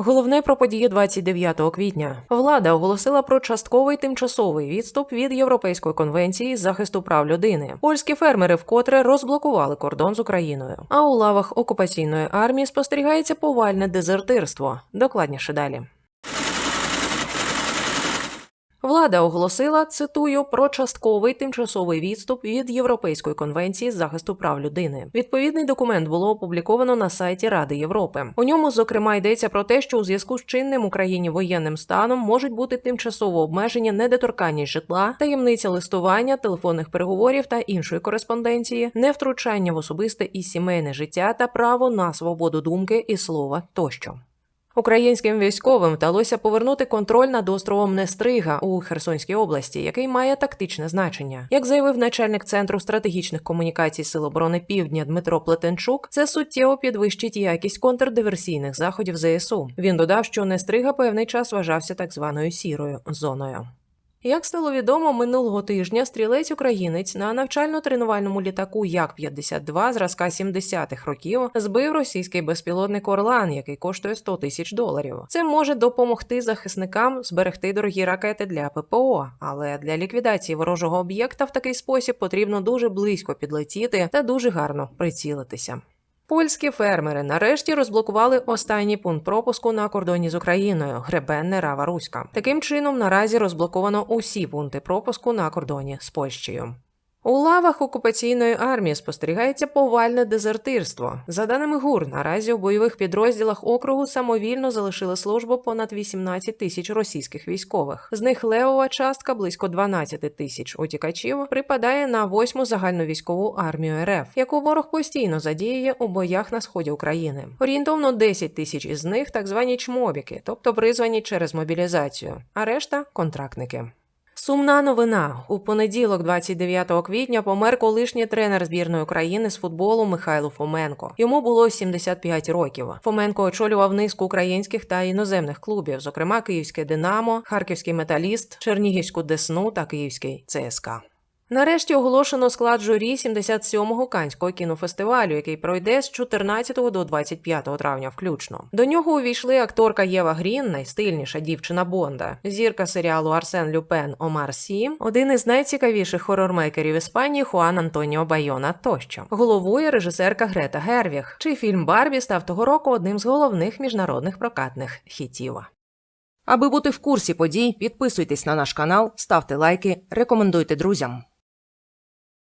Головне про події 29 квітня. Влада оголосила про частковий тимчасовий відступ від Європейської конвенції з захисту прав людини. Польські фермери вкотре розблокували кордон з Україною. А у лавах окупаційної армії спостерігається повальне дезертирство. Докладніше далі. Влада оголосила, цитую, про частковий тимчасовий відступ від Європейської конвенції з захисту прав людини. Відповідний документ було опубліковано на сайті Ради Європи. У ньому, зокрема, йдеться про те, що у зв'язку з чинним Україні воєнним станом можуть бути тимчасово обмеження недоторканність житла, таємниця листування, телефонних переговорів та іншої кореспонденції, невтручання в особисте і сімейне життя та право на свободу думки і слова тощо. Українським військовим вдалося повернути контроль над островом Нестрига у Херсонській області, який має тактичне значення. Як заявив начальник центру стратегічних комунікацій Сил оборони Півдня Дмитро Плетенчук, це суттєво підвищить якість контрдиверсійних заходів ЗСУ. Він додав, що Нестрига певний час вважався так званою сірою зоною. Як стало відомо, минулого тижня стрілець українець на навчально-тренувальному літаку Як-52 зразка 70-х років збив російський безпілотник Орлан, який коштує 100 тисяч доларів. Це може допомогти захисникам зберегти дорогі ракети для ППО, але для ліквідації ворожого об'єкта в такий спосіб потрібно дуже близько підлетіти та дуже гарно прицілитися. Польські фермери нарешті розблокували останній пункт пропуску на кордоні з Україною Гребенне Рава Руська. Таким чином, наразі розблоковано усі пункти пропуску на кордоні з Польщею. У лавах окупаційної армії спостерігається повальне дезертирство. За даними ГУР, наразі у бойових підрозділах округу самовільно залишили службу понад 18 тисяч російських військових. З них левова частка близько 12 тисяч утікачів припадає на восьму загальновійськову армію РФ, яку ворог постійно задіює у боях на сході України. Орієнтовно 10 тисяч із них так звані чмобіки, тобто призвані через мобілізацію, а решта контрактники. Сумна новина у понеділок, 29 квітня, помер колишній тренер збірної України з футболу Михайло Фоменко. Йому було 75 років. Фоменко очолював низку українських та іноземних клубів, зокрема Київське Динамо, Харківський Металіст, Чернігівську Десну та Київський ЦСКА. Нарешті оголошено склад журі 77-го Канського кінофестивалю, який пройде з 14 до 25 травня включно. До нього увійшли акторка Єва Грін, найстильніша дівчина Бонда, зірка серіалу Арсен Люпен Омар Сі, один із найцікавіших хорормейкерів Іспанії Хуан Антоніо Байона тощо. Головує режисерка Грета Гервіг, чий фільм Барбі став того року одним з головних міжнародних прокатних хітів. Аби бути в курсі подій, підписуйтесь на наш канал, ставте лайки, рекомендуйте друзям.